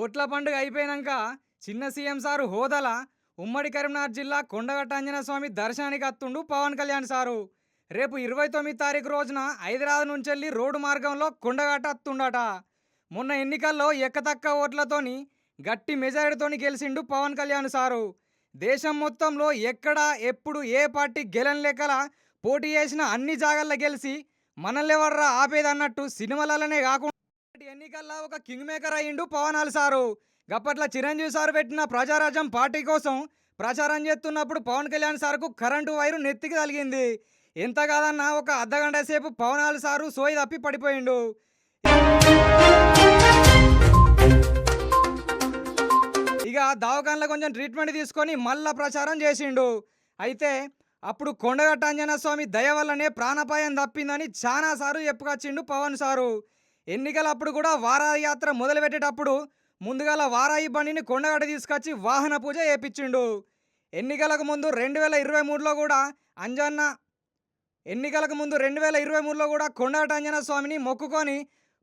ఓట్ల పండుగ అయిపోయినాక చిన్న సీఎం సారు హోదల ఉమ్మడి కరీంనగర్ జిల్లా కొండగట్ట స్వామి దర్శనానికి అత్తుండు పవన్ కళ్యాణ్ సారు. రేపు ఇరవై తొమ్మిది తారీఖు రోజున హైదరాబాద్ నుంచి వెళ్ళి రోడ్డు మార్గంలో కొండగట్ట అత్తుండట. మొన్న ఎన్నికల్లో ఎక్కతక్క ఓట్లతోని గట్టి మెజారిటీతోని గెలిచిండు పవన్ కళ్యాణ్ సారు. దేశం మొత్తంలో ఎక్కడ ఎప్పుడు ఏ పార్టీ గెలని లెక్కల పోటీ చేసిన అన్ని జాగాల్లో గెలిచి మనల్ని ఎవర్రా ఆపేదన్నట్టు సినిమాలనే కాకుండా ఎన్నికల్లో ఒక కింగ్ మేకర్ అయ్యిండు పవనాలు సారు గప్పట్ల చిరంజీవి సార్ పెట్టిన ప్రజారాజ్యం పార్టీ కోసం ప్రచారం చేస్తున్నప్పుడు పవన్ కళ్యాణ్ సార్కు కరెంటు వైరు నెత్తికి తగిలింది. ఎంత కాదన్నా ఒక అర్ధగంట సేపు పవనాలు సారు సోయి తప్పి పడిపోయిండు. ఇక దావకాన్లో కొంచెం ట్రీట్మెంట్ తీసుకొని మళ్ళా ప్రచారం చేసిండు. అయితే అప్పుడు కొండగట్ట ఆంజనేయ స్వామి దయ వల్లనే ప్రాణాపాయం తప్పిందని చాలాసార్లు చెప్పుకొచ్చిండు పవన్ సారు. ఎన్నికలప్పుడు కూడా వారయాత్ర మొదలుపెట్టేటప్పుడు ముందుగాల వారాయి బండిని కొండగట్ట తీసుకొచ్చి వాహన పూజ చేపించిండు. ఎన్నికలకు ముందు రెండు వేల ఇరవై మూడులో కూడా అంజన్న ఎన్నికలకు ముందు రెండు వేల ఇరవై మూడులో కూడా కొండగట అంజన స్వామిని మొక్కుకొని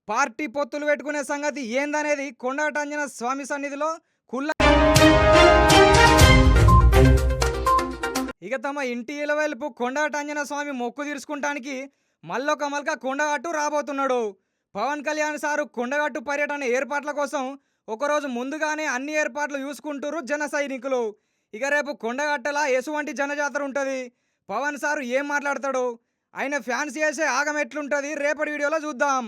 పార్టీ పొత్తులు పెట్టుకునే సంగతి ఏందనేది కొండగట అంజన స్వామి సన్నిధిలో కుల్ల ఇక తమ ఇంటి ఇలవైపు కొండగట అంజన స్వామి మొక్కు తీర్చుకుంటానికి మళ్ళొక మల్క కొండగట్టు రాబోతున్నాడు. పవన్ కళ్యాణ్ సారు కొండగట్టు పర్యటన ఏర్పాట్ల కోసం ఒకరోజు ముందుగానే అన్ని ఏర్పాట్లు చూసుకుంటారు జన సైనికులు. ఇక రేపు కొండగట్టల ఎసువంటి జనజాతర ఉంటుంది? పవన్ సారు ఏం మాట్లాడతాడు? ఆయన ఫ్యాన్స్ చేసే ఆగం ఎట్లుంటుంది? రేపటి వీడియోలో చూద్దాం.